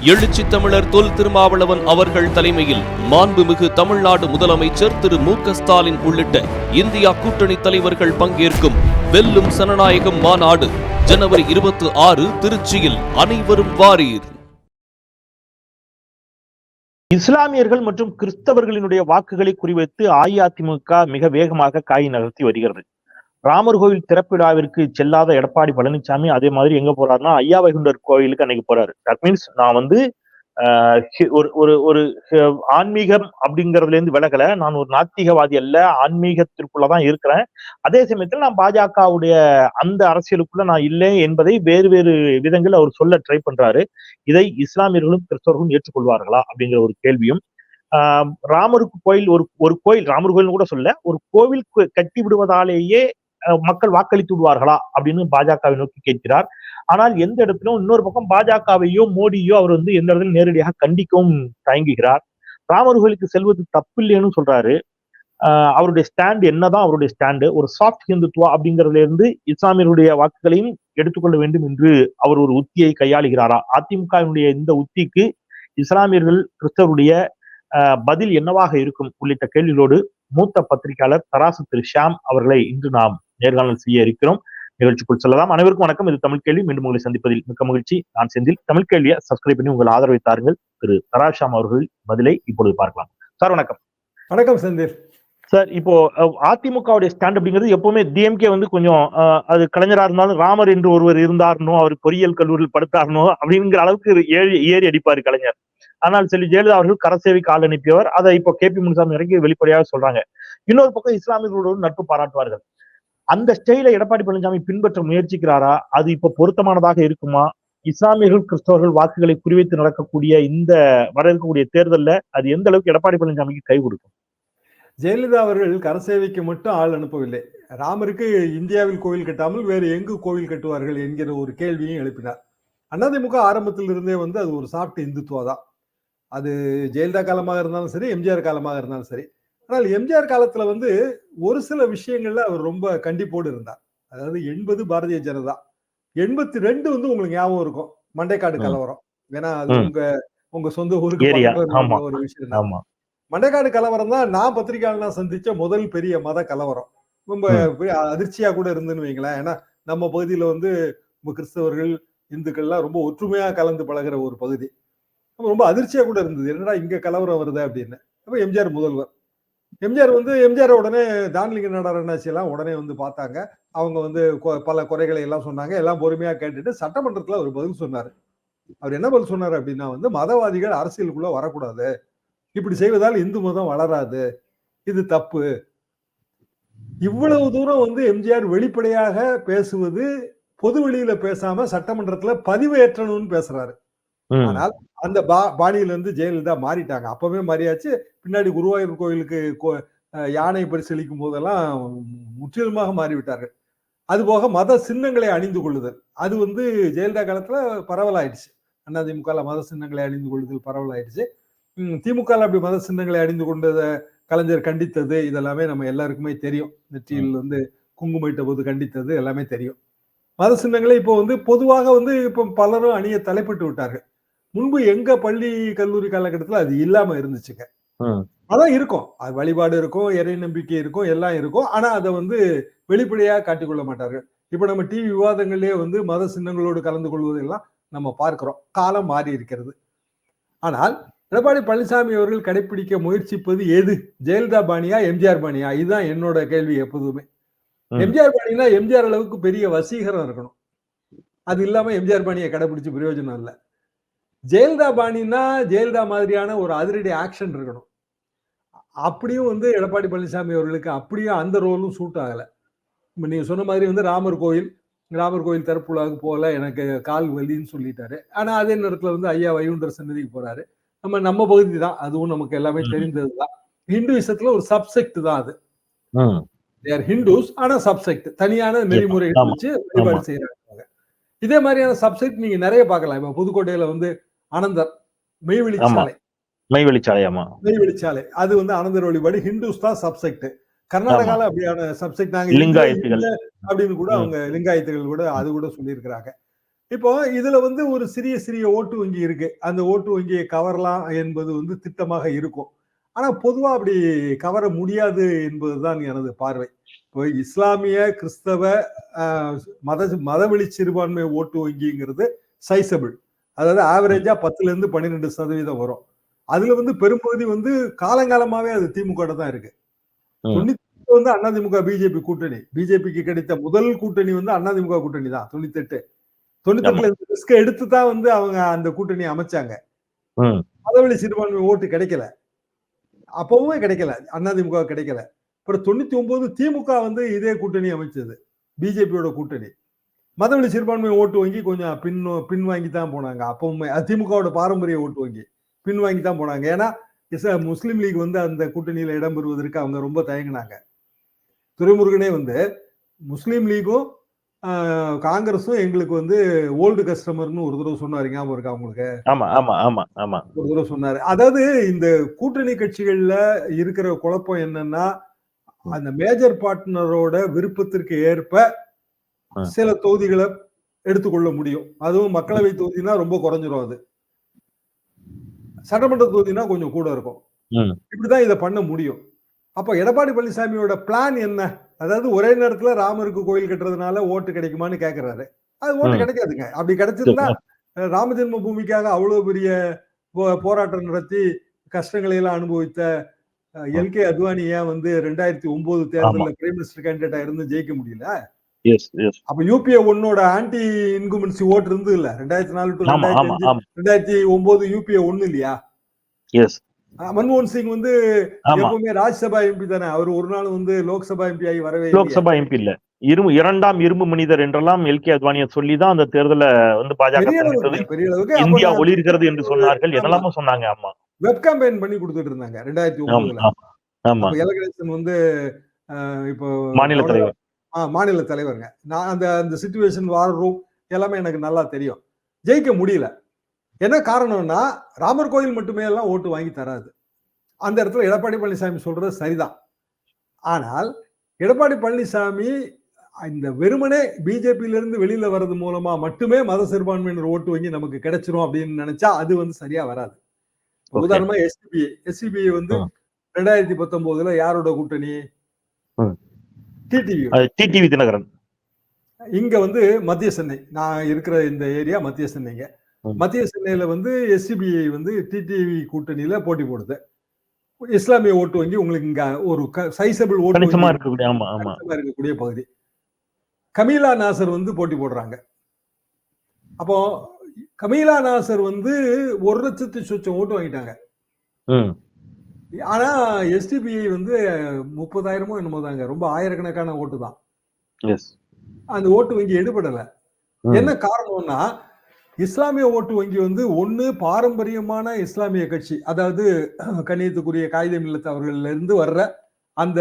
எழுச்சி தமிழர் தொல் திருமாவளவன் அவர்கள் தலைமையில் மாண்புமிகு தமிழ்நாடு முதலமைச்சர் திரு மு ஸ்டாலின் உள்ளிட்ட இந்தியா கூட்டணி தலைவர்கள் பங்கேற்கும் வெல்லும் சனநாயகம் மாநாடு ஜனவரி இருபத்தி ஆறு திருச்சியில் அனைவரும் வாரீர். இஸ்லாமியர்கள் மற்றும் கிறிஸ்தவர்களினுடைய வாக்குகளை குறிவைத்து அஇஅதிமுக மிக வேகமாக காய் நகர்த்தி வருகிறது. ராமர் கோவில் திறப்பு விழாவிற்கு செல்லாத எடப்பாடி பழனிசாமி அதே மாதிரி எங்க போறாருன்னா ஐயா வைகுண்டர் கோவிலுக்கு அன்னைக்கு போறாரு. தட் மீன்ஸ் நான் வந்து ஒரு ஒரு ஒரு ஆன்மீகம் அப்படிங்கறதுல இருந்து விலகல. நான் ஒரு நாத்திகவாதி அல்ல ஆன்மீகத்திற்குள்ளதான் இருக்கிறேன். அதே சமயத்துல நான் பாஜகவுடைய அந்த அரசியலுக்குள்ள நான் இல்லை என்பதை வேறு வேறு விதங்கள் அவர் சொல்ல ட்ரை பண்றாரு. இதை இஸ்லாமியர்களும் கிறிஸ்தவர்களும் ஏற்றுக்கொள்வார்களா அப்படிங்கிற ஒரு கேள்வியும் ஆஹ் ராமருக்கு கோயில் ஒரு ஒரு கோயில் ராமர் கோயில் கூட சொல்ல ஒரு கோவில் கட்டி விடுவதாலேயே மக்கள் வாக்களித்து விடுவார்களா அப்படின்னு பாஜகவை நோக்கி கேட்கிறார். ஆனால் எந்த இடத்திலும் இன்னொரு பக்கம் பாஜகவையோ மோடியோ அவர் வந்து எந்த இடத்துல நேரடியாக கண்டிக்கவும் தயங்குகிறார். ராமர் கோயிலுக்கு செல்வது தப்பில்லைன்னு சொல்றாரு. ஆஹ் அவருடைய ஸ்டாண்ட் என்னதான் அவருடைய ஸ்டாண்டு ஒரு சாஃப்ட் ஹிந்துத்துவா அப்படிங்கறதுல இருந்து இஸ்லாமியருடைய வாக்குகளையும் எடுத்துக்கொள்ள வேண்டும் என்று அவர் ஒரு உத்தியை கையாளுகிறாரா? அதிமுகவினுடைய இந்த உத்திக்கு இஸ்லாமியர்கள் கிறிஸ்தவருடைய பதில் என்னவாக இருக்கும்? உள்ளிட்ட கேள்விகளோடு மூத்த பத்திரிகையாளர் தராசு திரு ஷாம் அவர்களை இன்று நாம் நேர்காணல் செய்ய இருக்கிறோம். நிகழ்ச்சிக்குள் செல்லலாம். அனைவருக்கும் வணக்கம். இது தமிழ் கேள்வி. மீண்டும் உங்களை சந்திப்பதில் மிக்க மகிழ்ச்சி. நான் செந்தில். தமிழ் கேள்வியை சப்ஸ்கிரைப் பண்ணி உங்கள் ஆதரவை தாருங்கள். திரு தராஸ் ஷியாம் அவர்கள் பதிலை இப்பொழுது பார்க்கலாம். சார் வணக்கம். வணக்கம் செந்தில். சார் இப்போ அதிமுகவுடைய ஸ்டாண்ட் அப்படிங்கிறது எப்பவுமே டிஎம்கே வந்து கொஞ்சம் அது கலைஞரா இருந்தாலும் ராமர் என்று ஒருவர் இருந்தார்னோ அவர் பொறியியல் கல்லூரியில் படுத்தார்னோ அப்படிங்கிற அளவுக்கு ஏறி ஏறி அடிப்பாரு கலைஞர். ஆனால் செல்வி ஜெயலலிதா அவர்கள் கரசேவைக்கு ஆள் அனுப்பியவர். அதை இப்போ கே பி முனுசாமி வரைக்கும் வெளிப்படையாக சொல்றாங்க. இன்னொரு பக்கம் இஸ்லாமியர்களோடு நட்பு பாராட்டுவார்கள். அந்த ஸ்டைலை எடப்பாடி பழனிசாமி பின்பற்ற முயற்சிக்கிறாரா? அது இப்போ பொருத்தமானதாக இருக்குமா? இஸ்லாமியர்கள் கிறிஸ்தவர்கள் வாக்குகளை குறிவைத்து நடக்கக்கூடிய இந்த வர இருக்கக்கூடிய தேர்தல்ல அது எந்த அளவுக்கு எடப்பாடி பழனிசாமிக்கு கை கொடுக்கும்? ஜெயலலிதா அவர்கள் கரசேவைக்கு மட்டும் ஆள் அனுப்பவில்லை. ராமருக்கு இந்தியாவில் கோவில் கட்டாமல் வேறு எங்கு கோவில் கட்டுவார்கள் என்கிற ஒரு கேள்வியும் எழுப்பினார். அண்ணாதிமுக ஆரம்பத்தில் இருந்தே வந்து அது ஒரு சாப்பிட்ட இந்துத்துவா தான். அது ஜெயலலிதா காலமாக இருந்தாலும் சரி எம்ஜிஆர் காலமாக இருந்தாலும் சரி. ஆனால் எம்ஜிஆர் காலத்துல வந்து ஒரு சில விஷயங்கள்ல அவர் ரொம்ப கண்டிப்போடு இருந்தார். அதாவது எண்பது பாரதிய ஜனதா. எண்பத்தி ரெண்டு வந்து உங்களுக்கு ஞாபகம் இருக்கும். மண்டைக்காடு. கலவரம். ஏன்னா அது. உங்க உங்க சொந்த ஊருக்கு ஒரு விஷயம் மண்டைக்காடு கலவரம் தான் நான் பத்திரிகையாளனா சந்திச்ச முதல் பெரிய மத கலவரம். ரொம்ப அதிர்ச்சியா கூட இருந்துன்னு வைங்களேன். ஏன்னா நம்ம பகுதியில வந்து கிறிஸ்தவர்கள் இந்துக்கள்லாம் ரொம்ப ஒற்றுமையா கலந்து பழகுற ஒரு பகுதி. ரொம்ப அதிர்ச்சியா கூட இருந்தது. என்னடா இங்க கலவரம் வருது அப்படின்னு. அப்ப எம்ஜிஆர் முதல்வர். எம்ஜிஆர் வந்து எம்ஜிஆர் உடனே தான்லிங்க நாடாரணாச்சி எல்லாம் உடனே வந்து பார்த்தாங்க. அவங்க வந்து கொ- பல குறைகளை எல்லாம் சொன்னாங்க. எல்லாம் பொறுமையா கேட்டுட்டு சட்டமன்றத்துல ஒரு பதில் சொன்னாரு. அவர் என்ன பதில் சொன்னார் அப்படின்னா வந்து மதவாதிகள் அரசியலுக்குள்ள வரக்கூடாது. இப்படி செய்வதால் இந்து மதம் வளராது. இது தப்பு. இவ்வளவு தூரம் வந்து எம்ஜிஆர் வெளிப்படையாக பேசுவது பொது வெளியில பேசாம சட்டமன்றத்துல பதிவேற்றணும்னு பேசுறாரு. ஆனால் அந்த பா பாணியில இருந்து ஜெயலலிதா மாறிட்டாங்க. அப்பவே மாறியாச்சு. பின்னாடி குருவாயூர் கோயிலுக்கு யானை பரிசீலிக்கும் போதெல்லாம் முற்றிலுமாக மாறிவிட்டார்கள். அது போக மத சின்னங்களை அணிந்து கொள்ளுதல். அது வந்து ஜெயலலிதா காலத்துல பரவலாயிடுச்சு. அதிமுக மத சின்னங்களை அணிந்து கொள்ளுதல் பரவலாயிடுச்சு. திமுக அப்படி மத சின்னங்களை அணிந்து கொண்டத கலைஞர் கண்டித்தது இதெல்லாமே நம்ம எல்லாருக்குமே தெரியும். நெற்றியில் வந்து குங்குமிட்ட போது கண்டித்தது எல்லாமே தெரியும். மத சின்னங்களை இப்போ வந்து பொதுவாக வந்து இப்போ பலரும் அணிய தலைப்பட்டு விட்டார்கள். முன்பு எங்க பள்ளி கல்லூரி காலகட்டத்தில் அது இல்லாம இருந்துச்சுங்க. அதான் இருக்கும். அது வழிபாடு இருக்கும் இறை நம்பிக்கை இருக்கும் எல்லாம் இருக்கும். ஆனா அதை வந்து வெளிப்படையா காட்டிக்கொள்ள மாட்டார்கள். இப்போ நம்ம டிவி விவாதங்கள்லயே வந்து மத சின்னங்களோடு கலந்து கொள்வதெல்லாம் நம்ம பார்க்கிறோம். காலம் மாறி இருக்கிறது. ஆனால் எடப்பாடி பழனிசாமி அவர்கள் கடைபிடிக்க முயற்சிப்பது எது? ஜெயலலிதா பாணியா எம்ஜிஆர் பாணியா? இதுதான் என்னோட கேள்வி எப்போதுமே. எம்ஜிஆர் பாணினா எம்ஜிஆர் அளவுக்கு பெரிய வசீகரம் இருக்கணும். அது இல்லாம எம்ஜிஆர் பாணியை கடைபிடிச்சு பிரயோஜனம் இல்லை. ஜெயலலிதா பாணினா ஜெயலலிதா மாதிரியான ஒரு அதிரடி ஆக்ஷன் இருக்கணும். அப்படியும் வந்து எடப்பாடி பழனிசாமி அவர்களுக்கு அப்படியும் அந்த ரோலும் சூட் ஆகல. இப்ப நீங்க சொன்ன மாதிரி வந்து ராமர் கோயில் ராமர் கோயில் திறப்புலாவுக்கு போகல எனக்கு கால் வலின்னு சொல்லிட்டாரு. ஆனா அதே நேரத்துல வந்து ஐயா வைகுண்டர் சன்னதிக்கு போறாரு. நம்ம நம்ம பகுதி தான். அதுவும் நமக்கு எல்லாமே ம். தெரிந்ததுதான் ஹிந்துவிசத்துல ஒரு சப்செக்ட் தான் அது. தேர் ஹிந்துஸ் ஆனா சப்செக்ட் தனியான நெறிமுறைகள் ஆமா. வச்சு வழிபாடு. செய்யறாங்க. இதே மாதிரியான சப்செக்ட் நீங்க நிறைய பார்க்கலாம். இப்ப புதுக்கோட்டையில வந்து அனந்தர் மெய்வெளி ஆமா. சாலை. மெய்வெளிச்சாலையாமா மெய்வெளி சாலை. அது வந்து அனந்தர் வழிபாடு ஹிந்துஸ் தான் சப்செக்ட் கர்நாடகால அப்படியான சப்செக்ட் நாங்க லிங்காயத்துகள். அப்படின்னு கூட. அவங்க லிங்காயத்துகள் கூட அது கூட சொல்லியிருக்கிறாங்க. இப்போ இதுல வந்து ஒரு சிறிய சிறிய ஓட்டு வங்கி இருக்கு. அந்த ஓட்டு வங்கியை கவரலாம் என்பது வந்து திட்டமாக இருக்கும். ஆனா பொதுவா அப்படி கவர முடியாது என்பதுதான் எனது பார்வை. இப்போ இஸ்லாமிய கிறிஸ்தவ மத மதவெளி சிறுபான்மை ஓட்டு வங்கிங்கிறது சைசபிள் அதாவது ஆவரேஜா பத்துல இருந்து பன்னிரெண்டு சதவீதம் வரும். அதுல வந்து பெரும்பகுதி வந்து காலங்காலமாவே அது திமுக தான் இருக்கு. தொண்ணூத்தி வந்து அதிமுக பிஜேபி கூட்டணி. பிஜேபிக்கு கிடைத்த முதல் கூட்டணி வந்து அதிமுக கூட்டணி தான் தொண்ணூத்தி எட்டு தொண்ணூத்தி எட்டுல இந்த ரிஸ்க் எடுத்து தான் வந்து அவங்க அந்த கூட்டணி அமைச்சாங்க. மதவெளி சிறுபான்மை ஓட்டு கிடைக்கல. அப்பவுமே கிடைக்கல. அதிமுக கிடைக்கல. அப்புறம் தொண்ணூத்தி ஒன்பது திமுக வந்து இதே கூட்டணி அமைச்சது. பிஜேபியோட கூட்டணி. மதவெளி சிறுபான்மை ஓட்டு வங்கி கொஞ்சம் பின் பின்வாங்கி தான் போனாங்க. அப்பவுமே அது திமுகவோட பாரம்பரிய ஓட்டு வங்கி. பின்வாங்கி தான் போனாங்க. ஏன்னா முஸ்லீம் லீக் வந்து அந்த கூட்டணியில இடம்பெறுவதற்கு அவங்க ரொம்ப தயங்கினாங்க. துரைமுருகனே வந்து முஸ்லீம் லீகும் காங்கிரஸும் எங்களுக்கு வந்து ஓல்டு கஸ்டமர்னு ஒரு தடவை சொன்னாரு. ஞாபகம் இருக்கா உங்களுக்கு? ஆமா ஆமா ஆமா ஆமா. ஒரு தடவை சொன்னாரு. அதாவது இந்த கூட்டணி கட்சிகள்ல இருக்கிற குழப்பம் என்னன்னா அந்த மேஜர் பார்ட்னரோட விருப்பத்திற்கு ஏற்ப. சில தொகுதிகளை எடுத்துக்கொள்ள முடியும். அதுவும் மக்களவை தொகுதினா ரொம்ப குறைஞ்சிரும் அது. சட்டமன்ற தொகுதினா கொஞ்சம் கூட இருக்கும். இப்படிதான் இதை பண்ண முடியும். அப்ப எடப்பாடி பழனிசாமியோட பிளான் என்ன? அதாவது ஒரே நேரத்துல ராமருக்கு கோயில் கட்டுறதுனால ஓட்டு கிடைக்குமான்னு கேக்குறாரு. அது ஓட்டு. கிடைக்காதுங்க. அப்படி கிடைச்சிருந்தா ராம ஜென்ம பூமிக்காக அவ்வளவு பெரிய போ- போராட்டம் நடத்தி கஷ்டங்களை எல்லாம் அனுபவித்த எல். கே. அத்வானி ஏன் வந்து ரெண்டாயிரத்தி ஒன்பது தேர்தலில் பிரைம் மினிஸ்டர் கேண்டிடேட்டா இருந்து ஜெயிக்க முடியல? அப்ப யூபிஏ ஒன்னோட ஆன்டி இன்குமென்சி ஓட்டு இருந்து இல்ல ரெண்டாயிரத்தி நாலு டு ரெண்டாயிரத்தி ஒன்பது யூபிஏ ஒண்ணு இல்லையா? எஸ் மன்மோகன் சிங் வந்து எப்பவுமே ராஜ்யசபா எம்பி தானே. அவர் ஒரு நாள் வந்து லோக்சபா எம்பி ஆகி வரவே. லோக்சபா எம்பி இல்ல. இரும்பு இரண்டாம் இரும்பு மனிதர் என்றெல்லாம் எல் கே அத்வானியை சொல்லி தான் அந்த தேர்தல வந்து பாஜக இந்தியா நான் ஒளி இருக்கிறது என்று சொன்னார்கள். என்னெல்லாமோ சொன்னாங்க ஆமா. வெப் கேம்பெயின் பண்ணி கொடுத்துட்டு இருந்தாங்க ரெண்டாயிரத்தி ஒன்பதுல ஆமா எலகணேசன் வந்து இப்போ மாநில தலைவர். மாநில தலைவருங்க. நான் அந்த அந்த சுச்சுவேஷன் வார் ரூம் எல்லாமே எனக்கு நல்லா தெரியும். ஜெயிக்க முடியல. என்ன காரணம்னா ராமர் கோயில் மட்டுமே எல்லாம் ஓட்டு வாங்கி தராது. அந்த இடத்துல எடப்பாடி பழனிசாமி சொல்றது சரிதான். ஆனால் எடப்பாடி பழனிசாமி இந்த வெறுமனே பிஜேபியில இருந்து வெளியில வர்றது மூலமா மட்டுமே மத சிறுபான்மையினர் ஓட்டு வங்கி நமக்கு கிடைச்சிரும் அப்படின்னு நினைச்சா அது வந்து சரியா வராது. உதாரணமா எஸ்டிபிஐ எஸ்டிபிஐ வந்து. ரெண்டாயிரத்தி பத்தொன்பதுல யாரோட கூட்டணி. டிடிவி தினகரன். இங்க வந்து மத்திய சென்னை. நான் இருக்கிற இந்த ஏரியா மத்திய சென்னைங்க. மத்திய சென்னையில வந்து எஸ்சிபிஐ வந்து டிடிவி கூட்டணியில போட்டி போடுது. இஸ்லாமிய ஓட்டு வங்கி உங்களுக்கு இங்க ஒரு சைசபிள் ஓட்டு இருக்கக்கூடிய பகுதி. கமீலா நாசர் வந்து போட்டி போடுறாங்க. அப்போ கமீலா நாசர் வந்து ஒரு லட்சத்து சொச்சம் ஓட்டு வாங்கிட்டாங்க. ஆனா எஸ்டிபிஐ வந்து முப்பதாயிரமோ என்னமோ தாங்க. ரொம்ப ஆயிரக்கணக்கான ஓட்டு தான். அந்த ஓட்டு வங்கி எடுபடல. என்ன காரணம்னா இஸ்லாமிய ஓட்டு வங்கி வந்து ஒண்ணு பாரம்பரியமான இஸ்லாமிய கட்சி அதாவது கண்ணியத்துக்குரிய காகிதம் இல்லத்து அவர்கள்ல இருந்து வர்ற அந்த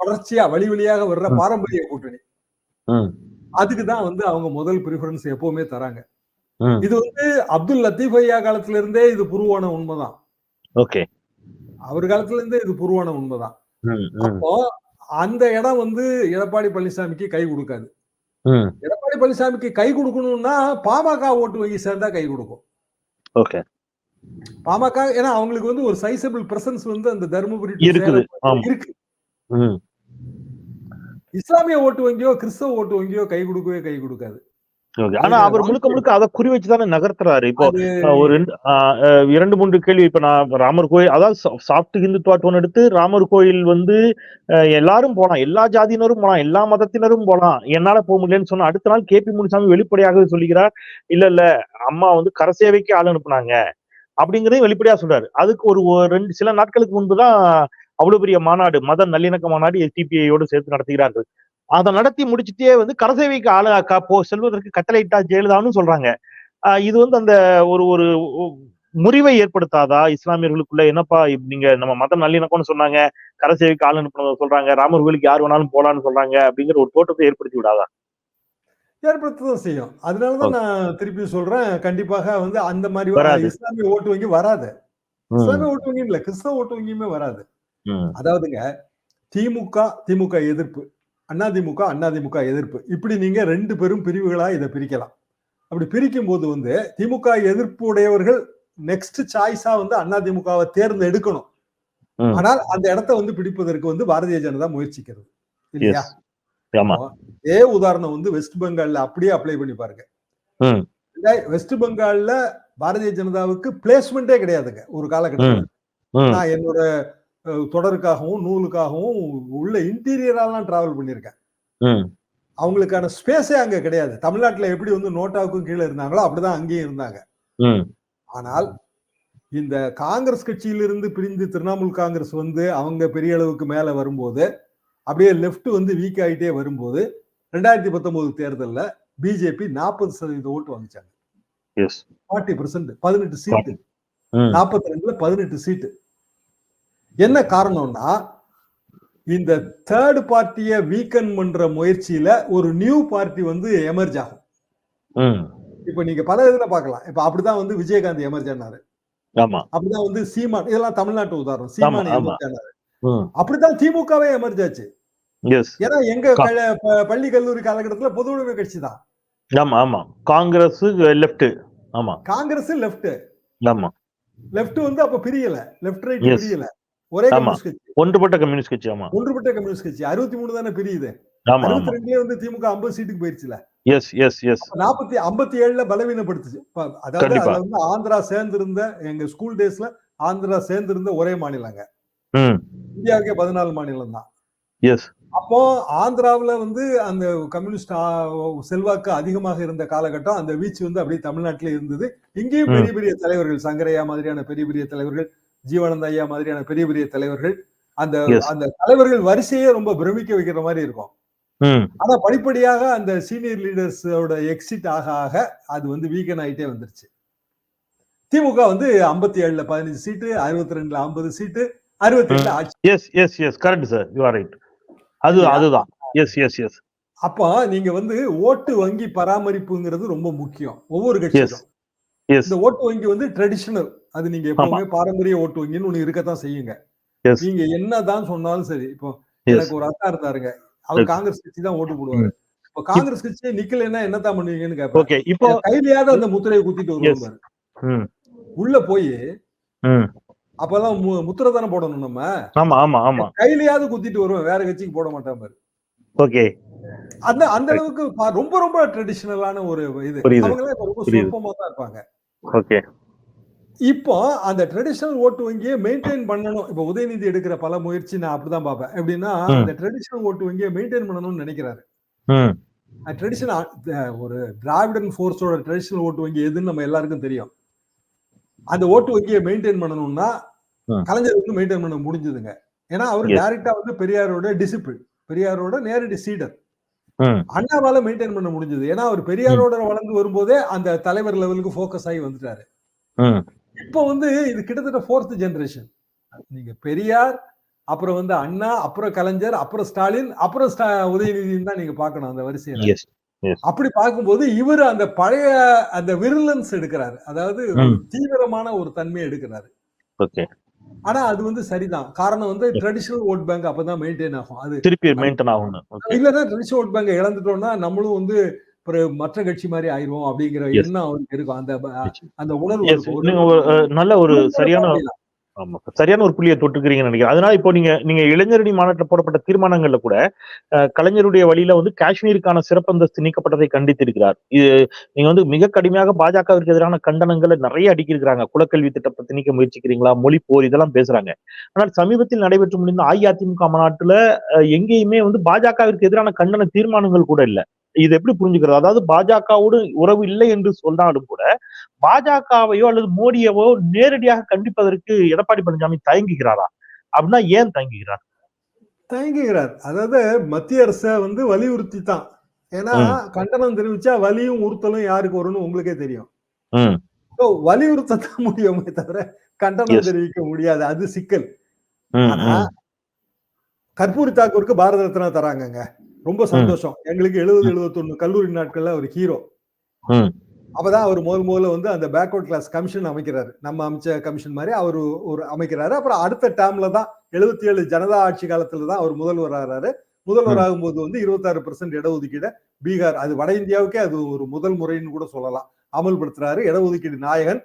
தொடர்ச்சியா வழி வழியாக வர்ற. பாரம்பரிய கூட்டணி. ம். அதுக்கு தான் வந்து அவங்க முதல் ப்ரிஃபரன்ஸ் எப்பவுமே தராங்க. இது வந்து அப்துல் லத்தீப் ஐயா காலத்துல இருந்தே இது புருவான உண்மைதான். ஓகே. அவர் காலத்துல இருந்தே இது புருவான உண்மைதான். அப்போ அந்த இடம் வந்து எடப்பாடி பழனிசாமிக்கு கை கொடுக்காது. எடப்பாடி பழனிசாமிக்கு கை கொடுக்கணும்னா பாமக ஓட்டு வங்கி சேர்ந்தா கை கொடுக்கும். ஓகே. பாமக ஏன்னா அவங்களுக்கு வந்து ஒரு சைசபிள் பிரசன்ஸ் வந்து அந்த தருமபுரி இருக்கு. இஸ்லாமிய ஓட்டு வங்கியோ கிறிஸ்தவ ஓட்டு வங்கியோ கை கொடுக்கவே கை கொடுக்காது. ஆனா அவர் முழுக்க முழுக்க அதை குறி வச்சுதானே நகர்த்துறாரு. இப்போ ஒரு இரண்டு மூன்று கேள்வி. இப்ப நான் ராமர் கோயில் அதாவது சாஃப்ட் ஹிந்துத்வா டோன் எடுத்து ராமர் கோயில் வந்து அஹ், எல்லாரும் போலாம். எல்லா ஜாதியினரும் போலாம். எல்லா மதத்தினரும் போலாம். என்னால போக முடியலன்னு சொன்னா அடுத்த நாள் கே பி முனுசாமி வெளிப்படையாகவே சொல்லிக்கிறார். இல்ல இல்ல அம்மா வந்து கரசேவைக்கு ஆள் அனுப்புனாங்க. அப்படிங்கறதையும் வெளிப்படையா சொல்றாரு. அதுக்கு ஒரு ரெண்டு சில நாட்களுக்கு முன்புதான் அவ்வளவு பெரிய மாநாடு மத நல்லிணக்க மாநாடு எஸ்டிபிஐயோடு சேர்த்து நடத்துகிறார்கள். அதை நடத்தி முடிச்சுட்டே வந்து கரசேவைக்கு ஆளு க- போ செல்வதற்கு கட்டளையிட்டா ஜெயலலிதான்னு சொல்றாங்க. இது வந்து அந்த ஒரு ஒரு முறிவை ஏற்படுத்தாதா? இஸ்லாமியர்களுக்குள்ள என்னப்பா நீங்க நம்ம மத நல்லிணக்கம்னு சொன்னாங்க கரசேவைக்கு ஆள் அனுப்புனதை சொல்றாங்க ராமர் கோயிலுக்கு யார் வேணாலும் போலான்னு சொல்றாங்க அப்படிங்கிற ஒரு தோற்றத்தை ஏற்படுத்தி விடாதா? ஏற்படுத்ததான் செய்யும். அதனாலதான் நான் திருப்பி சொல்றேன் கண்டிப்பாக வந்து அந்த மாதிரி. இஸ்லாமிய ஓட்டு வங்கி வராது. இஸ்லாமிய ஓட்டு வங்கி இல்ல கிறிஸ்தவ ஓட்டு வங்கியுமே வராது. அதாவதுங்க திமுக திமுக எதிர்ப்பு. அதிமுக அதிமுக எதிர்ப்பு. இப்படி நீங்க ரெண்டு பெரும் பிரிவுகளா இதை பிரிக்கலாம். அப்படி பிரிக்கும் போது வந்து திமுக எதிர்ப்பு உடையவர்கள் நெக்ஸ்ட் சாய்ஸா வந்து அண்ணா திமுகவை தேர்ந்தெடுக்கணும். ஆனால் அந்த இடத்த வந்து பிடிப்பதற்கு வந்து பாரதிய ஜனதா முயற்சிக்கிறது. இல்லையா? இதே உதாரணம் வந்து வெஸ்ட் பெங்கால்ல அப்படியே அப்ளை பண்ணி பாருங்க. வெஸ்ட் பெங்கால்ல பாரதிய ஜனதாவுக்கு பிளேஸ்மெண்டே கிடையாதுங்க ஒரு காலகட்டத்தில். நான் என்னோட தொடருக்காகவும் நூலுக்காகவும் உள்ள இன்டீரியராலாம் டிராவல் பண்ணியிருக்கேன். அவங்களுக்கான ஸ்பேஸே அங்க கிடையாது. தமிழ்நாட்டுல எப்படி வந்து நோட்டாவுக்கும் கீழே இருந்தாங்களோ அப்படிதான் அங்கேயும் இருந்தாங்க. ஆனால் இந்த காங்கிரஸ் கட்சியிலிருந்து பிரிந்து திரிணாமுல் காங்கிரஸ் வந்து அவங்க பெரிய அளவுக்கு மேல வரும்போது அப்படியே லெஃப்ட் வந்து வீக் ஆயிட்டே வரும்போது ரெண்டாயிரத்தி பத்தொன்பது தேர்தல்ல பிஜேபி நாற்பது சதவீத ஓட்டு வாங்கிச்சாங்க. ஃபார்ட்டி பர்சன்ட் பதினெட்டு சீட்டு நாற்பத்தி ரெண்டுல பதினெட்டு சீட்டு என்ன காரணம்னா இந்த தேர்ட் பார்ட்டியை வீக்கன் பண்ற முயற்சியில ஒரு நியூ பார்ட்டி வந்து எமர்ஜ் ஆகும். இப்ப நீங்க பல இதுல பார்க்கலாம். இப்ப அப்படிதான் வந்து விஜயகாந்த் எமர்ஜ் ஆனாரு. அப்படிதான் வந்து சீமான் இதெல்லாம் தமிழ்நாட்டு உதாரணம். சீமான். எமர்ஜ் ஆனாரு. ம். அப்படிதான் திமுகவே எமர்ஜ் ஆச்சு. ஏன்னா எங்க பள்ளி கல்லூரி காலகட்டத்துல பொது உடைமை கட்சி தான். ஆமா ஆமா. காங்கிரஸ் லெஃப்ட் ஆமா. காங்கிரஸ் லெஃப்ட் ஆமா. லெஃப்ட் வந்து அப்ப பிரியல. Left right. பிரியல. ஒரே ஒன்றுபட்ட கம்யூனிஸ்ட் கட்சி ஆமா. ஒன்றுபட்ட கம்யூனிஸ்ட் கட்சி. அறுபத்தி மூணு தானே பிரியுது. அறுபத்தி ரெண்டுலயே வந்து திமுக ஐம்பது சீட்டுக்கு போயிருச்சுல. எஸ் எஸ் எஸ் நாற்பத்தி ஐம்பத்தி ஏழுல பலவீனப்படுத்துச்சு. அதாவது. அதுல வந்து ஆந்திரா சேர்ந்திருந்த எங்க ஸ்கூல் டேஸ்ல ஆந்திரா சேர்ந்திருந்த ஒரே மாநிலங்க. இந்தியாவுக்கே பதினாலு மாநிலம் தான். எஸ் அப்போ ஆந்திராவுல வந்து அந்த கம்யூனிஸ்ட் செல்வாக்கு அதிகமாக இருந்த காலகட்டம் அந்த வீச்சு வந்து அப்படியே தமிழ்நாட்டிலே இருந்தது. இங்கேயும். பெரிய பெரிய தலைவர்கள் சங்கரையா மாதிரியான பெரிய பெரிய தலைவர்கள் ஜீவானந்த ஐயா மாதிரியான பெரிய பெரிய தலைவர்கள் அந்த. அந்த தலைவர்கள் வரிசையே ரொம்ப பிரமிக்க வைக்கிற மாதிரி இருக்கும். ஆனா படிப்படியாக அந்த சீனியர் லீடர்ஸோட எக்ஸிட் ஆக ஆக அது வந்து வீக்கன் ஆயிட்டே வந்துருச்சு. திமுக வந்து ஐம்பத்தி ஏழுல பதினஞ்சு சீட்டு அறுபத்தி ரெண்டுல ஐம்பது சீட்டு அறுபத்தி ஏழுல ஆட்சி. Yes yes yes correct sir you are right அது? அதுதான். எஸ் எஸ் எஸ் அப்போ நீங்க வந்து ஓட்டு வங்கி பராமரிப்புங்கிறது ரொம்ப முக்கியம். ஒவ்வொரு எஸ் இந்த ஓட்டு வங்கி வந்து ட்ரெடிஷனல் அது நீங்க எப்பவுமே பாரம்பரிய ஓட்டு வங்கின்னு ஒண்ணு இருக்கத்தான் செய்யுங்க. நீங்க என்னதான் சொன்னாலும் சரி இப்போ எனக்கு ஒரு அத்தா இருந்தாருங்க. அவர். காங்கிரஸ் கட்சி தான் ஓட்டு போடுவாரு. இப்போ காங்கிரஸ் கட்சியே நிக்கலைன்னா என்னதான் பண்ணுவீங்கன்னு கேட்பாரு ஓகே இப்போ கையிலயாவது அந்த முத்திரையை குத்திட்டு. வருவாரு உள்ள போய் மு- முத்திரை தானே போடணும் நம்ம? ஆமா ஆமா ஆமா. கையிலயாவது குத்திட்டு வருவேன். வேற கட்சிக்கு போட மாட்டான் பாரு. ஓகே அந்த அந்த அளவுக்கு ரொம்ப ரொம்ப ட்ரெடிஷனலான ஒரு இது. அவங்க ரொம்ப. சொற்பமா தான் இருப்பாங்க. ஓகே. இப்போ அந்த ட்ரெடிஷனல் ஓட்டு வங்கியை மெயின்டைன் பண்ணணும். இப்போ உதயநிதி எடுக்கிற பல முயற்சி நான் அப்படிதான் பார்ப்பேன். எப்படின்னா. அந்த ட்ரெடிஷனல் ஓட்டு வங்கியை மெயின்டைன் பண்ணணும்னு நினைக்கிறாரு. ட்ரெடிஷனல் ஒரு திராவிடன் ஃபோர்ஸோட ட்ரெடிஷனல் ஓட்டு வங்கி எதுன்னு நம்ம எல்லாருக்கும் தெரியும். அந்த ஓட்டு வங்கியை மெயின்டைன் பண்ணணும்னா. கலைஞர் வந்து மெயின்டைன் பண்ண முடிஞ்சதுங்க. ஏன்னா அவர். டைரக்டா வந்து பெரியாரோட டிசிபிள் பெரியாரோட நேரடி சீடர். அண்ணாவால மெயின்டைன் பண்ண முடிஞ்சது. ஏன்னா அவர் பெரியாரோட வளர்ந்து வரும்போதே அந்த தலைவர் லெவலுக்கு ஃபோக்கஸ் ஆகி வந்துட்டாரு. இப்போ வந்து இது கிட்டத்தட்ட ஃபோர்த் ஜெனரேஷன் நீங்க பெரியார் அப்புறம் வந்து அண்ணா அப்புறம் கலைஞர் அப்புறம் ஸ்டாலின் அப்புறம் உதயநிதினு தான் நீங்க பார்க்கணும் அந்த வரிசையில. அப்படி பார்க்கும்போது இவர் அந்த பழைய அந்த விருலன்ஸ் எடுக்கிறாரு. அதாவது. தீவிரமான ஒரு தன்மையை எடுக்கிறாரு. ஆனா அது வந்து சரிதான். காரணம் வந்து ட்ரெடிஷனல் ஓட் பேங்க் அப்பதான் மெயின்டைன் ஆகும். அது திருப்பி மெயின்டைன் ஆகணும். ஓகே இல்லைன்னா ட்ரெடிஷனல் ஓட் பேங்க் இழந்துட்டோம்னா நம்மளும் வந்து ஒரு மற்ற கட்சி மாதிரி ஆயிருவோம் அப்படிங்கிற. எண்ணம் அவருக்கு இருக்கும். அந்த அந்த உணர்வு நல்ல ஒரு சரியான. ஆமா. சரியான ஒரு புள்ளியை தொட்டுக்கிறீங்கன்னு நினைக்கிறேன். அதனால இப்போ நீங்க நீங்க இளைஞரணி மாநாட்டில் போடப்பட்ட தீர்மானங்கள்ல கூட கலைஞருடைய வழியில வந்து காஷ்மீருக்கான சிறப்பந்தஸ்து நீக்கப்பட்டதை கண்டித்திருக்கிறார். இது நீங்க வந்து மிக கடுமையாக பாஜகவிற்கு எதிரான கண்டனங்களை நிறைய அடிக்கிருக்கிறாங்க. குலக்கல்வி திட்டத்தை திணிக்க முயற்சிக்கிறீங்களா? மொழி போர் இதெல்லாம் பேசுறாங்க. ஆனால் சமீபத்தில் நடைபெற்று முடிந்த அஇஅதிமுக மாநாட்டுல எங்கேயுமே வந்து பாஜகவிற்கு எதிரான கண்டன தீர்மானங்கள் கூட இல்ல. இது எப்படி புரிஞ்சுக்கிறது? அதாவது பாஜகவோடு உறவு இல்லை என்று சொன்னாலும் கூட பாஜகவையோ அல்லது மோடியவோ நேரடியாக கண்டிப்பதற்கு எடப்பாடி பழனிசாமி தயங்குகிறாரா? அப்படின்னா ஏன் தயங்குகிறார்? தயங்குகிறார். அதாவது மத்திய அரச வந்து வலியுறுத்தி தான் ஏன்னா. கண்டனம் தெரிவிச்சா வலியும் உறுத்தலும் யாருக்கு வரும்னு உங்களுக்கே தெரியும். ம். So, வலியுறுத்தத்தான் முடியுமே தவிர கண்டனம். தெரிவிக்க முடியாது. அது சிக்கல். ஆனா. கற்பூரி தாக்கூருக்கு பாரத ரத்னா தராங்கங்க. ரொம்ப சந்தோஷம். எங்களுக்கு எழுபது எழுபத்தொன்னு கல்லூரி நாட்கள்ல ஒரு ஹீரோ. அப்பதான் அவர் முதல் முதல்ல வந்து அந்த பேக்வர்ட் கிளாஸ் கமிஷன் அமைக்கிறாரு. நம்ம அமைச்ச கமிஷன் மாதிரி அவர் ஒரு அமைக்கிறாரு. அப்புறம் அடுத்த டேர்ம்ல தான் எழுபத்தி ஏழு ஜனதா ஆட்சி காலத்துல தான் அவர் முதல்வர் ஆறாரு முதல்வர் ஆகும்போது வந்து இருபத்தாறு பெர்சென்ட் இடஒதுக்கீட. பீகார் அது வட இந்தியாவுக்கே அது ஒரு முதல் முறைன்னு கூட சொல்லலாம். அமல்படுத்துறாரு. இடஒதுக்கீடு நாயகன்.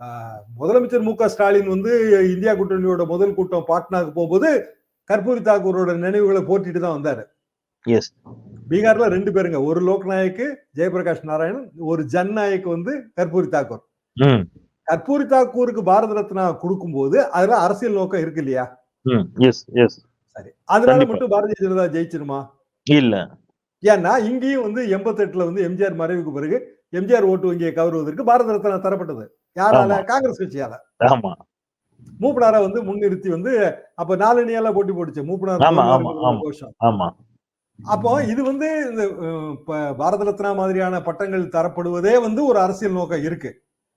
ஆஹ், முதலமைச்சர் மு க ஸ்டாலின் வந்து இந்தியா கூட்டணியோட முதல் கூட்டம் பாட்னாக்கு போகும்போது கற்பூரி தாக்கூரோட நினைவுகளை போட்டிட்டு தான் வந்தாரு. எஸ் பீகார்ல ரெண்டு பேருங்க. ஒரு லோக்நாயக்கு ஜெயபிரகாஷ் நாராயணன் ஒரு ஜன் நாயக் வந்து கற்பூரி தாக்கூர். கற்பூரி தாக்கூருக்கு பாரத ரத்னா கொடுக்கும்போது அதுல அரசியல் நோக்கம் இருக்கு இல்லையா? சரி. அதனால. மட்டும் பாரதிய ஜனதா ஜெயிச்சிருமா? இல்ல. ஏன்னா இங்கேயும் வந்து எண்பத்தெட்டுல வந்து எம்ஜிஆர் மறைவுக்கு பிறகு எம்ஜிஆர் ஓட்டு வங்கியை கவருவதற்கு பாரத ரத்னா தரப்பட்டது. யாரால. காங்கிரஸ் கட்சியால. ஆமா. மூப்பனாரை வந்து முன்னிறுத்தி வந்து அப்ப நாலணியால போட்டி போட்டுச்சு. மூப்பனார் ஆமா, அப்போ இது வந்து இந்த பாரத ரத்னா மாதிரியான பட்டங்கள் தரப்படுவதே வந்து ஒரு அரசியல் நோக்கம் இருக்கு.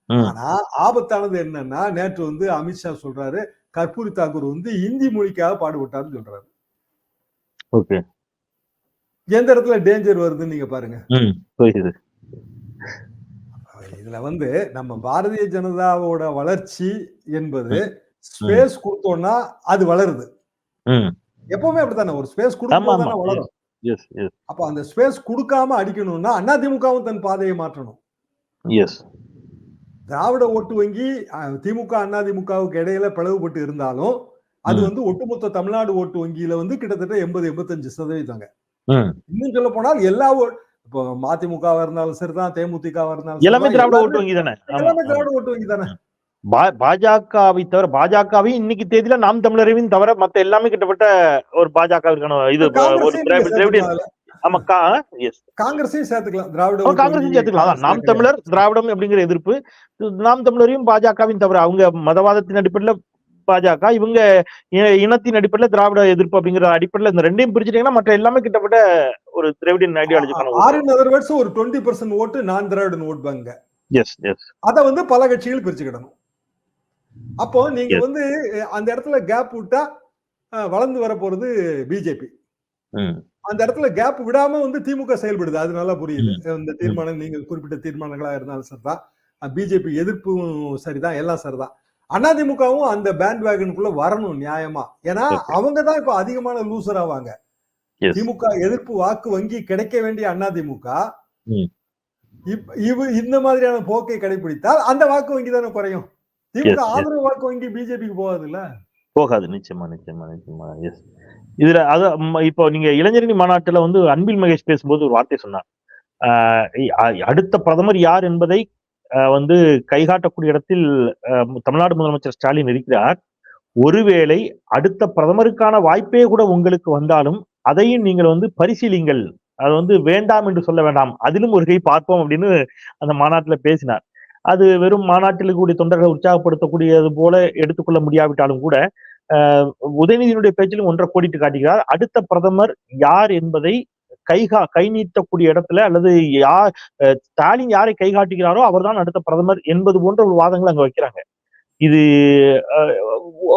ஆனா ஆபத்தானது என்னன்னா நேற்று வந்து அமித்ஷா சொல்றாரு கற்பூரி தாக்கூர் வந்து இந்தி மொழிக்காக பாடுபட்டாருன்னு சொல்றாரு. எந்த இடத்துல டேஞ்சர் வருதுன்னு நீங்க பாருங்க. இதுல வந்து நம்ம பாரதிய ஜனதாவோட வளர்ச்சி என்பது ஸ்பேஸ் கொடுத்தோம்னா அது வளருது. எப்பவுமே அப்படித்தானே? ஒரு ஸ்பேஸ் தானே வளரும். அப்ப அந்த ஸ்பேஸ் கொடுக்காம அடிக்கணும்னா அதிமுகவும் தன் பாதையை மாற்றணும். எஸ் திராவிட ஓட்டு வங்கி திமுக அதிமுகவுக்கு இடையில பிளவுபட்டு இருந்தாலும் அது. வந்து ஒட்டுமொத்த தமிழ்நாடு ஓட்டு வங்கியில வந்து கிட்டத்தட்ட எண்பது எண்பத்தஞ்சு சதவீதங்க. இன்னும் சொல்ல போனால் எல்லா இப்போ மதிமுகவா இருந்தாலும் சரிதான் தேமுதிகவா இருந்தாலும் எல்லாமே திராவிட ஓட்டு வங்கி தானே? எல்லாமே திராவிட ஓட்டு வங்கி தானே. பாஜகவை தவிர பாஜகவை இன்னைக்கு தேதியில நாம் தமிழரையும் தவிர மத்த எல்லாமே கிட்டத்தட்ட ஒரு பாஜகவிற்கான இது ஒரு காங்கிரஸையும் சேர்த்துக்கலாம் எஸ் காங்கிரஸையும் சேர்த்துக்கலாம் நாம் தமிழர் திராவிடம் அப்படிங்கிற எதிர்ப்பு. நாம் தமிழரையும் பாஜகவையும் தவிர அவங்க மதவாதத்தின் அடிப்படையில பாஜக இவங்க இனத்தின் அடிப்படையில திராவிட எதிர்ப்பு அப்படிங்கிற அடிப்படையில இந்த ரெண்டையும் பிரிச்சுட்டீங்கன்னா மற்ற எல்லாமே கிட்டத்தட்ட ஒரு திராவிடன் ஐடியாலஜிக்கான ஆறு in other words ஒரு டுவெண்ட்டி பர்சன்ட் ஓட்டு நான் திராவிடன் ஓட் பேங்க எஸ் எஸ் அதை வந்து பல கட்சிகள் பிரிச்சுக்கிடணும். அப்போ நீங்க. வந்து அந்த இடத்துல கேப் விட்டா வளர்ந்து வர போறது பிஜேபி அந்த இடத்துல கேப் விடாம வந்து திமுக செயல்படுது. அது நல்லா புரியுது இந்த தீர்மானம் நீங்கள் குறிப்பிட்ட தீர்மானங்களா இருந்தாலும் சரிதான் பிஜேபி எதிர்ப்பும் சரிதான் எல்லாம் சரிதான் அதிமுகவும் அந்த பேண்ட் வேகனுக்குள்ள வரணும் நியாயமா? ஏன்னா. அவங்க தான் இப்ப அதிகமான லூசர் ஆவாங்க. திமுக எதிர்ப்பு வாக்கு வங்கி கிடைக்க வேண்டிய அதிமுக இவ இந்த மாதிரியான போக்கை கடைபிடித்தால் அந்த வாக்கு வங்கி தானே குறையும்? திமுக. ஆதரவு வாக்கு வங்கி பிஜேபிக்கு போகாது இல்ல போகாது. நிச்சயமா நிச்சயமா நிச்சயமா. எஸ் இதுல அது இப்போ நீங்க இளைஞரணி மாநாட்டுல வந்து அன்பில் மகேஷ் பேசும்போது ஒரு வார்த்தை சொன்னார். அடுத்த பிரதமர் யார் என்பதை வந்து கைகாட்டக்கூடிய இடத்தில் தமிழ்நாடு முதலமைச்சர் ஸ்டாலின் இருக்கிறார். ஒருவேளை அடுத்த பிரதமருக்கான வாய்ப்பே கூட உங்களுக்கு வந்தாலும் அதையும் நீங்கள் வந்து பரிசீலிங்கள். அது வந்து வேண்டாம் என்று சொல்ல வேண்டாம். அதிலும் ஒரு கை பார்ப்போம் அப்படின்னு அந்த மாநாட்டுல பேசினார். அது வெறும் மாநாட்டில் கூடிய தொண்டர்களை உற்சாகப்படுத்தக்கூடியது போல எடுத்துக்கொள்ள முடியாவிட்டாலும் கூட உதயநிதியினுடைய பேச்சிலும் ஒன்றை கோடிட்டு காட்டுகிறார். அடுத்த பிரதமர் யார் என்பதை கைகா கை நீட்டக்கூடிய இடத்துல அல்லது யார் ஸ்டாலின் யாரை கை காட்டுகிறாரோ அவர்தான் அடுத்த பிரதமர் என்பது போன்ற ஒரு வாதங்களை அங்க வைக்கிறாங்க. இது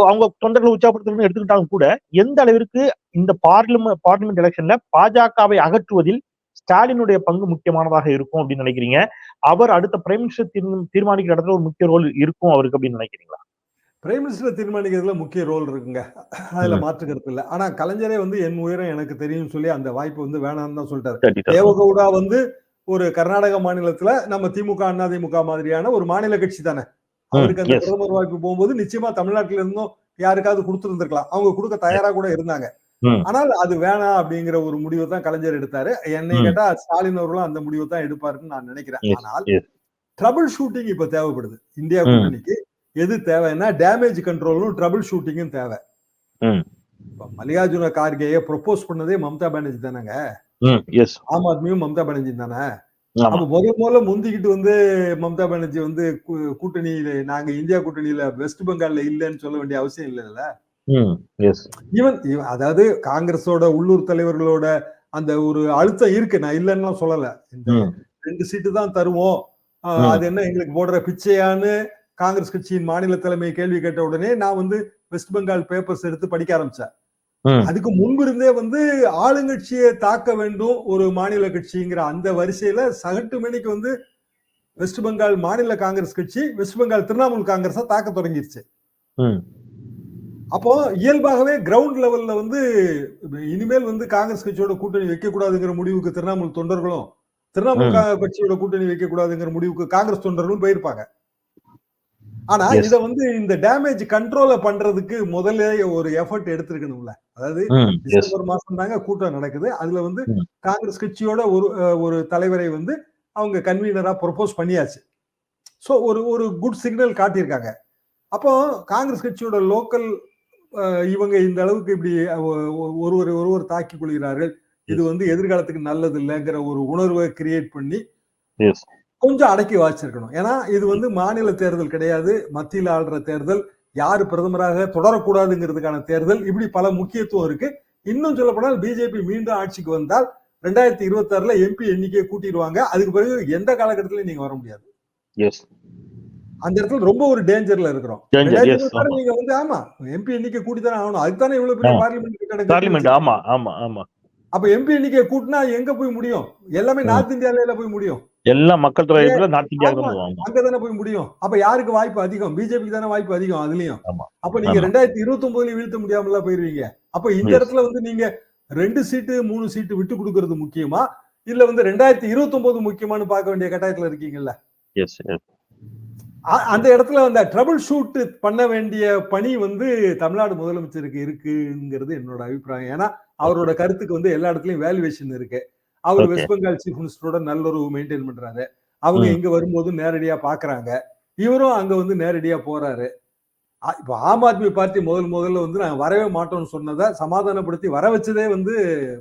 அவங்க தொண்டர்களை உற்சாகப்படுத்தணும்னு எடுத்துக்கிட்டாலும் கூட எந்த அளவிற்கு இந்த பார்லிமெண்ட் பார்லிமெண்ட் எலெக்ஷன்ல பாஜகவை அகற்றுவதில் ஸ்டாலினுடைய பங்கு முக்கியமானதாக இருக்கும் அப்படின்னு நினைக்கிறீங்க? அவர் அடுத்த பிரைம் மினிஸ்டர் தீர்மானிக்கிற இடத்துல ஒரு முக்கிய ரோல் இருக்கும் அவருக்கு அப்படின்னு நினைக்கிறீங்களா? பிரைம் மினிஸ்டர் தீர்மானிக்கிறதுல முக்கிய ரோல் இருக்குங்க. அதுல. மாற்று கருத்து இல்ல. ஆனா கலைஞரே வந்து என் உயரம் எனக்கு தெரியும் சொல்லி அந்த வாய்ப்பு வந்து வேணாம்னு தான் சொல்லிட்டாரு. தேவகவுடா வந்து ஒரு கர்நாடக மாநிலத்துல நம்ம திமுக அதிமுக மாதிரியான ஒரு மாநில கட்சி தானே. அவருக்கு அந்த. பிரதமர் வாய்ப்பு போகும்போது நிச்சயமா தமிழ்நாட்டுல இருந்தும் யாருக்காவது கொடுத்துருந்துருக்கலாம். அவங்க கொடுக்க தயாரா கூட இருந்தாங்க. ஆனால் அது வேணாம் அப்படிங்கிற ஒரு முடிவை தான் கலைஞர் எடுத்தாரு. என்னை. கேட்டா ஸ்டாலின் அவர்களும் அந்த முடிவை தான் எடுப்பாருன்னு நான் நினைக்கிறேன். ஆனால். ட்ரபிள் ஷூட்டிங் இப்ப தேவைப்படுது. இந்தியா. கூட்டணிக்கு எது தேவைன்னா டேமேஜ் கண்ட்ரோலும் ட்ரபிள் ஷூட்டிங்கும் தேவை. இப்ப மல்லிகார்ஜுன கார்கேய ப்ரொபோஸ் பண்ணதே மம்தா பானர்ஜி தானேங்க? ஆம் ஆத்மியும் மம்தா பானர்ஜி தானே? அப்ப முதல் முதல்ல முந்திக்கிட்டு வந்து மம்தா பானர்ஜி வந்து கூட்டணியில நாங்க இந்தியா கூட்டணியில வெஸ்ட் பெங்கால்ல இல்லைன்னு சொல்ல வேண்டிய அவசியம் இல்லைல்ல? ஈவன் அதாவது காங்கிரஸோட உள்ளூர் தலைவர்களோட அந்த ஒரு அழுத்தம் இருக்கு. நான் இல்லைன்னு சொல்லல. இந்த ரெண்டு சீட்டு தான் தருவோம். அது என்ன எங்களுக்கு போடுற பிச்சையான்னு காங்கிரஸ் கட்சியின் மாநில தலைமை கேள்வி கேட்ட உடனே நான் வந்து வெஸ்ட் பெங்கால் பேப்பர்ஸ் எடுத்து படிக்க ஆரம்பிச்சேன். அதுக்கு முன்பு இருந்தே வந்து ஆளுங்கட்சியை தாக்க வேண்டும் ஒரு மாநில கட்சிங்கிற அந்த வரிசையில சகட்டு மணிக்கு வந்து வெஸ்ட் பெங்கால் மாநில காங்கிரஸ் கட்சி வெஸ்ட் பெங்கால் திரிணாமுல் காங்கிரஸா தாக்க தொடங்கிருச்சு. அப்போ இயல்பாகவே கிரவுண்ட் லெவல்ல வந்து இனிமேல் வந்து காங்கிரஸ் கட்சியோட கூட்டணி வைக்க கூடாதுங்கிற முடிவுக்கு திரிணாமுல் தொண்டர்களும் திரிணாமுல் கட்சியோட கூட்டணி வைக்க கூடாதுங்கிற முடிவுக்கு காங்கிரஸ் தொண்டர்களும் போயிருப்பாங்க. ஆனா. இத வந்து இந்த டேமேஜ் கண்ட்ரோல பண்றதுக்கு முதல்ல ஒரு எஃபர்ட் எடுத்திருக்கணும்ல. அதாவது. டிசம்பர் மாசம் தாங்க கூட்டம் நடக்குது. அதுல வந்து. காங்கிரஸ் கட்சியோட ஒரு ஒரு தலைவரை வந்து அவங்க கன்வீனரா ப்ரொபோஸ் பண்ணியாச்சு. சோ ஒரு ஒரு குட் சிக்னல் காட்டியிருக்காங்க. அப்போ காங்கிரஸ் கட்சியோட லோக்கல் இவங்க இந்த அளவுக்கு இப்படி ஒருவரை ஒருவர் தாக்கி கொள்கிறார்கள். இது வந்து எதிர்காலத்துக்கு நல்லது இல்லைங்கிற ஒரு உணர்வை கிரியேட் பண்ணி. கொஞ்சம் அடக்கி வாச்சிருக்கணும் ஏன்னா இது வந்து மாநில தேர்தல் கிடையாது. மத்தியில் ஆள்ற தேர்தல். யாரு பிரதமராக தொடரக்கூடாதுங்கிறதுக்கான தேர்தல். இப்படி பல முக்கியத்துவம் இருக்கு. இன்னும் சொல்ல போனால் பிஜேபி மீண்டும் ஆட்சிக்கு வந்தால் ரெண்டாயிரத்தி இருபத்தி ஆறுல எம்பி எண்ணிக்கையை கூட்டிடுவாங்க. அதுக்கு பிறகு எந்த காலகட்டத்திலயும் நீங்க வர முடியாது. அந்த இடத்துல ரொம்ப ஒரு டேஞ்சர்ல இருக்கிறோம். நீங்க வந்து ஆமா எம்பி எண்ணிக்கை கூட்டி தானே ஆகணும் அதுதானே இவ்வளவு பெரிய. பார்லிமெண்ட் பார்லிமெண்ட் ஆமா ஆமா ஆமா அப்ப எம்பி எண்ணிக்கையை கூட்டினா எங்க போய் முடியும் எல்லாமே. நார்த் இந்தியால போய் முடியும் எல்லா மக்கள் தொகை இருக்கிற நார்த் இந்தியா ஆமா. போவாங்க அங்கதானே போய் முடியும் அப்ப யாருக்கு வாய்ப்பு அதிகம் பிஜேபிக்கு தானே வாய்ப்பு அதிகம் அதுலயும். அப்ப நீங்க. ரெண்டாயிரத்தி இருபத்தி ஒன்பதுல வீழ்த்த முடியாமல போயிருவீங்க அப்ப இந்த. இடத்துல வந்து நீங்க ரெண்டு சீட்டு மூணு சீட்டு விட்டு கொடுக்கறது முக்கியமா இல்ல வந்து ரெண்டாயிரத்தி இருபத்தி ஒன்பது முக்கியமானு பார்க்க வேண்டிய கட்டாயத்துல இருக்கீங்கல்ல அந்த இடத்துல அந்த ட்ரபிள் ஷூட் பண்ண வேண்டிய பணி வந்து தமிழ்நாடு முதலமைச்சருக்கு இருக்குங்கிறது என்னோட அபிப்பிராயம். ஏன்னா அவரோட கருத்துக்கு வந்து எல்லா இடத்துலயும் வேல்யூவேஷன் இருக்கு. அவர். வெஸ்ட் பெங்கால் சீஃப் மினிஸ்டரோட நல்லுறவு மெயின்டைன் பண்றாரு. அவங்க. இங்க வரும்போது நேரடியா பாக்குறாங்க. இவரும் அங்க வந்து நேரடியா போறாரு. இப்ப ஆம் ஆத்மி பார்ட்டி முதல் முதல்ல வந்து நாங்க வரவே மாட்டோம்னு சொன்னதை சமாதானப்படுத்தி வர வச்சதே வந்து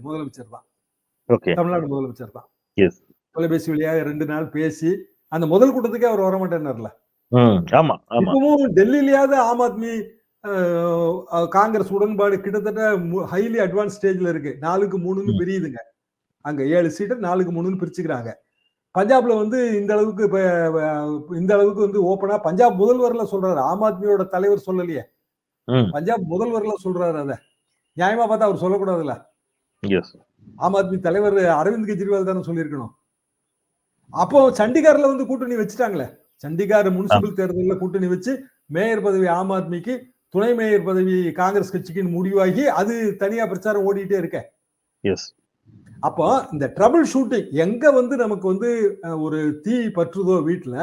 முதலமைச்சர் தான். தமிழ்நாடு முதலமைச்சர் தான். தொலைபேசி வழியாக ரெண்டு நாள் பேசி அந்த முதல் கூட்டத்துக்கே அவர் வர மாட்டேன்னார்ல ஆமா ஆமா. இப்பவும் டெல்லியிலயாவது ஆம் ஆத்மி காங்கிரஸ் உடன்பாடு கிட்டத்தட்ட ஹைலி அட்வான்ஸ் ஸ்டேஜ்ல இருக்கு. நாலுக்கு மூணுன்னு. பிரியுதுங்க. அங்க ஏழு சீட்டு நாலுக்கு மூணுன்னு பிரிச்சுக்கிறாங்க. பஞ்சாப்ல வந்து இந்த அளவுக்கு இந்த அளவுக்கு வந்து ஓப்பனா பஞ்சாப் முதல்வர்ல சொல்றாரு. ஆம் ஆத்மியோட தலைவர் சொல்லலையே. ம். பஞ்சாப் முதல்வர்ல சொல்றாரு அத. நியாயமா பார்த்தா அவர் சொல்லக்கூடாதுல்ல? எஸ் ஆம் ஆத்மி தலைவர் அரவிந்த் கெஜ்ரிவால் தானே சொல்லியிருக்கணும். அப்போ சண்டிகார்ல வந்து கூட்டணி வச்சுட்டாங்களே. சண்டிகார் முனிசிபல் தேர்தல்ல கூட்டணி வச்சு மேயர் பதவி ஆம் ஆத்மிக்கு துணை மேயர் பதவி காங்கிரஸ் கட்சிக்குன்னு முடிவாகி அது தனியா பிரச்சாரம் ஓடிட்டே இருக்க. எஸ் அப்போ இந்த ட்ரபிள் ஷூட்டிங் எங்க வந்து நமக்கு வந்து ஒரு தீ பற்றுதோ வீட்டுல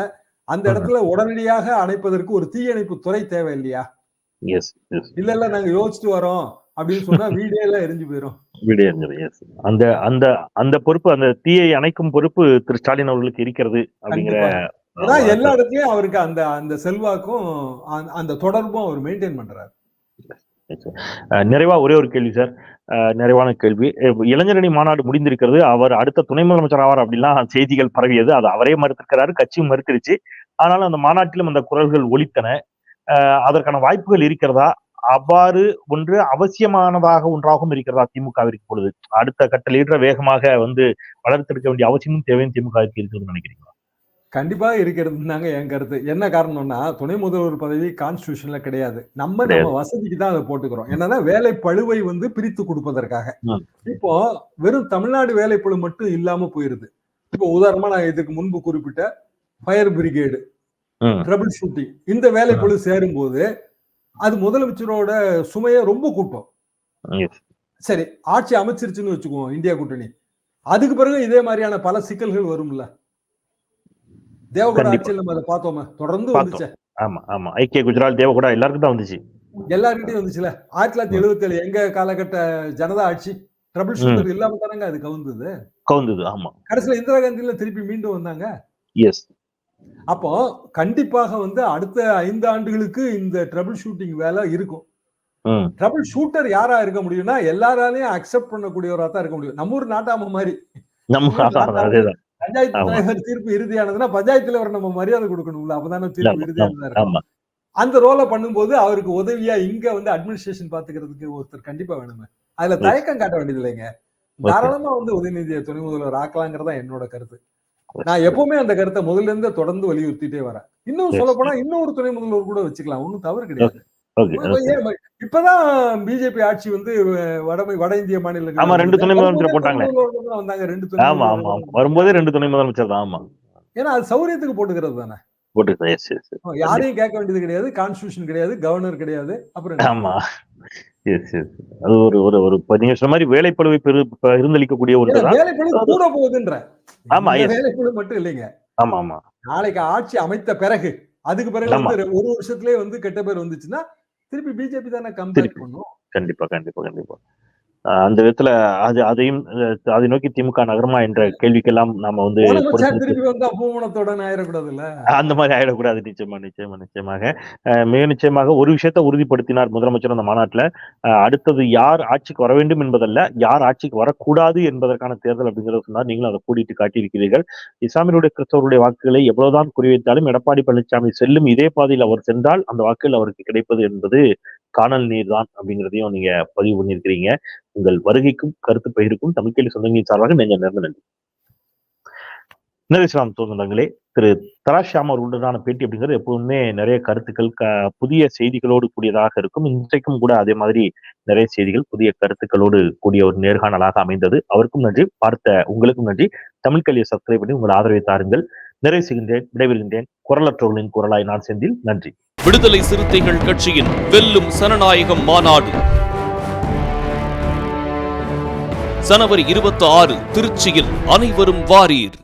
அந்த. இடத்துல உடனடியாக அணைப்பதற்கு ஒரு தீயணைப்பு துறை தேவை இல்லையா இல்ல இல்ல நாங்க யோசிச்சுட்டு வரோம் அப்படின்னு சொன்னா வீடே எல்லாம் எரிஞ்சு எஸ் அந்த அந்த அந்த பொறுப்பு அந்த தீயை அணைக்கும் பொறுப்பு திரு ஸ்டாலின் அவர்களுக்கு இருக்கிறது அப்படிங்கிற ஏன்னா எல்லா இடத்துலயும் அவருக்கு அந்த அந்த செல்வாக்கும் அந்த- தொடர்பும் அவர் மெயின்டைன் பண்றாரு. நிறைவா ஒரே ஒரு கேள்வி சார் நிறைவான கேள்வி. இளைஞரணி மாநாடு முடிந்திருக்கிறது. அவர் அடுத்த துணை முதலமைச்சர் ஆவார் அப்படிலாம் செய்திகள் பரவியது. அது அவரே மறுத்திருக்கிறாரு கட்சியும் மறுத்துருச்சு. ஆனாலும் அந்த மாநாட்டிலும் அந்த குரல்கள் ஒலித்தன. அதற்கான வாய்ப்புகள் இருக்கிறதா? அவ்வாறு ஒன்று அவசியமானதாக ஒன்றாகவும் இருக்கிறதா திமுகவிற்கு பொழுது? அடுத்த கட்ட லீடரை வேகமாக வந்து வளர்த்தெடுக்க வேண்டிய அவசியமும் தேவையும் திமுகவிற்கு இருக்கிறதுன்னு நினைக்கிறீங்களா? கண்டிப்பா இருக்கிறது தாங்க என் கருத்து. என்ன காரணம்னா துணை முதல்வர் பதவி கான்ஸ்டியூஷன்ல கிடையாது. நம்ம. நம்ம வசதிக்கு தான் அதை போட்டுக்கிறோம். என்னன்னா வேலை பழுவை வந்து பிரித்து கொடுப்பதற்காக. இப்போ வெறும் தமிழ்நாடு வேலைப்பழு மட்டும் இல்லாம போயிருது. இப்போ உதாரணமா நான் இதுக்கு முன்பு குறிப்பிட்ட ஃபயர் பிரிகேடு. ட்ரபிள் ஷூட்டிங் இந்த வேலைப்பழு சேரும்போது அது முதலமைச்சரோட சுமையை ரொம்ப கூட்டும். சரி ஆட்சி அமைச்சிருச்சுன்னு வச்சுக்குவோம் இந்தியா கூட்டணி. அதுக்கு பிறகு இதே மாதிரியான பல சிக்கல்கள் வரும்ல. தேவகோட. ஆட்சியில் நம்ம அதை பார்த்தோமே. தொடர்ந்து. வந்துச்சு. ஆமா ஆமா. ஐக்கிய குஜராத் தேவகூடா எல்லாருக்கும் தான் வந்துச்சு. எல்லார்கிட்டயும் வந்துச்சுல. ஆயிரத்தி தொள்ளாயிரத்தி எழுபத்தி ஏழு எங்க காலகட்ட ஜனதா ஆட்சி? ட்ரபிள் ஷூட்டர் இல்லாம தானங்க அது கவுந்தது. கவுந்தது ஆமா. கடைசியில இந்திரா காந்தியில திருப்பி மீண்டும் வந்தாங்க? எஸ் அப்போ கண்டிப்பாக வந்து அடுத்த ஐந்து ஆண்டுகளுக்கு இந்த ட்ரபிள் ஷூட்டிங் வேலை இருக்கும். ட்ரபிள் ஷூட்டர் யாரா இருக்க முடியும்னா எல்லாராலையும் அக்செப்ட் பண்ணக்கூடியவரா தான் இருக்க முடியும். நம்ம ஊர் நாட்டாம மாதிரி. நம்ம பஞ்சாயத்து. தலைவர் தீர்ப்பு இறுதியானதுன்னா பஞ்சாயத்து தலைவர் நம்ம மரியாதை கொடுக்கணும்ல அப்பதானே தீர்ப்பு இறுதியானதா இருக்கும். அந்த ரோலை பண்ணும்போது அவருக்கு உதவியா இங்க வந்து அட்மினிஸ்ட்ரேஷன் பாத்துக்கிறதுக்கு ஒருத்தர் கண்டிப்பா வேணுமே அதுல. தயக்கம் காட்ட வேண்டியது இல்லைங்க. தாராளமா வந்து உதயநிதியை துணை முதல்வர் ஆக்கலாங்கிறதா என்னோட கருத்து. நான் எப்பவுமே அந்த கருத்தை முதல்ல இருந்தே தொடர்ந்து வலியுறுத்திட்டே வரேன். இன்னும். சொல்ல போனா இன்னொரு துணை முதல்வர் கூட வச்சுக்கலாம். ஒண்ணும் தவறு கிடையாது. இப்பதான் பிஜேபி ஆட்சி வந்து அஹ், வட இந்திய மாநிலங்கள் ஆமா, ரெண்டு துணை முதலமைச்சரை போட்டாங்க. வந்தாங்க ரெண்டு துணை ஆமா வரும்போதே ரெண்டு துணை முதலமைச்சர் தான் ஆமா. ஏன்னா அது சௌரியத்துக்கு போட்டுக்கிறது தானே? யாரையும் கேட்க வேண்டியது கிடையாது கான்ஸ்டியூஷன் கிடையாது கவர்னர் கிடையாது அப்புறம்? ஆமா. அது ஒரு ஒரு ஒரு நீங்க சொன்ன மாதிரி வேலைப்பழுவை பெரு இருந்தளிக்கக்கூடிய வேலைப்பளு கூட போகுதுன்ற. ஆமா. வேலைப்பளு மட்டும் இல்லைங்க. ஆமா ஆமா. நாளைக்கு ஆட்சி அமைத்த பிறகு அதுக்கு பிறகு ஒரு வருஷத்துலயே வந்து கெட்ட பேர் வந்துச்சுன்னா திருப்பி பிஜேபி தானே கம்பேர். பண்ணும் கண்டிப்பா கண்டிப்பா கண்டிப்பா அந்த விதத்துல அது அதையும் அதை நோக்கி திமுக நகரமா என்ற கேள்விக்கெல்லாம் நாம வந்து அந்த மாதிரி ஆயிடக்கூடாது. நிச்சயமா நிச்சயமா நிச்சயமாக. மிக நிச்சயமாக ஒரு விஷயத்தை உறுதிப்படுத்தினார் முதலமைச்சர் அந்த மாநாட்டுல. அஹ் அடுத்தது யார் ஆட்சிக்கு வர வேண்டும் என்பதல்ல யார் ஆட்சிக்கு வரக்கூடாது என்பதற்கான தேர்தல் அப்படிங்கிறத சொன்னார். நீங்களும் அதை கூட்டிட்டு காட்டியிருக்கிறீர்கள். இஸ்லாமியருடைய கிறிஸ்தவருடைய வாக்குகளை எவ்வளவுதான் குறிவைத்தாலும் எடப்பாடி பழனிசாமி செல்லும் இதே பாதையில் அவர் சென்றால் அந்த வாக்குகள் அவருக்கு கிடைப்பது என்பது காணல் நீர் தான் அப்படிங்கிறதையும் நீங்க பதிவு பண்ணியிருக்கிறீங்க. உங்கள் வருகைக்கும் கருத்து பகிர்க்கும் தமிழ்கேள்வி சொந்தங்களின் சார்பாக நெஞ்ச நேர்ந்த நன்றி. நரேஸ்லாம் சொந்தங்களே திரு தராஷியாம் அவர்களுடனான பேட்டி அப்படிங்கிறது எப்போதுமே நிறைய கருத்துக்கள் க புதிய செய்திகளோடு கூடியதாக இருக்கும். இன்றைக்கும் கூட அதே மாதிரி நிறைய செய்திகள் புதிய கருத்துக்களோடு கூடிய ஒரு நேர்காணலாக அமைந்தது. அவருக்கும் நன்றி. பார்த்த உங்களுக்கும் நன்றி. தமிழ் கல்வியை சப்ஸ்கிரைப் பண்ணி உங்கள் ஆதரவை தாருங்கள். நிறைவு செய்கின்றேன் விடைபெறுகின்றேன். குரலற்றோர்களின் குரலாய் நான் செந்தில். நன்றி. விடுதலை சிறுத்தைகள் கட்சியின் வெல்லும் சனநாயகம் மாநாடு. ஜனவரி இருபத்தி ஆறு திருச்சியில் அனைவரும் வாரீர்.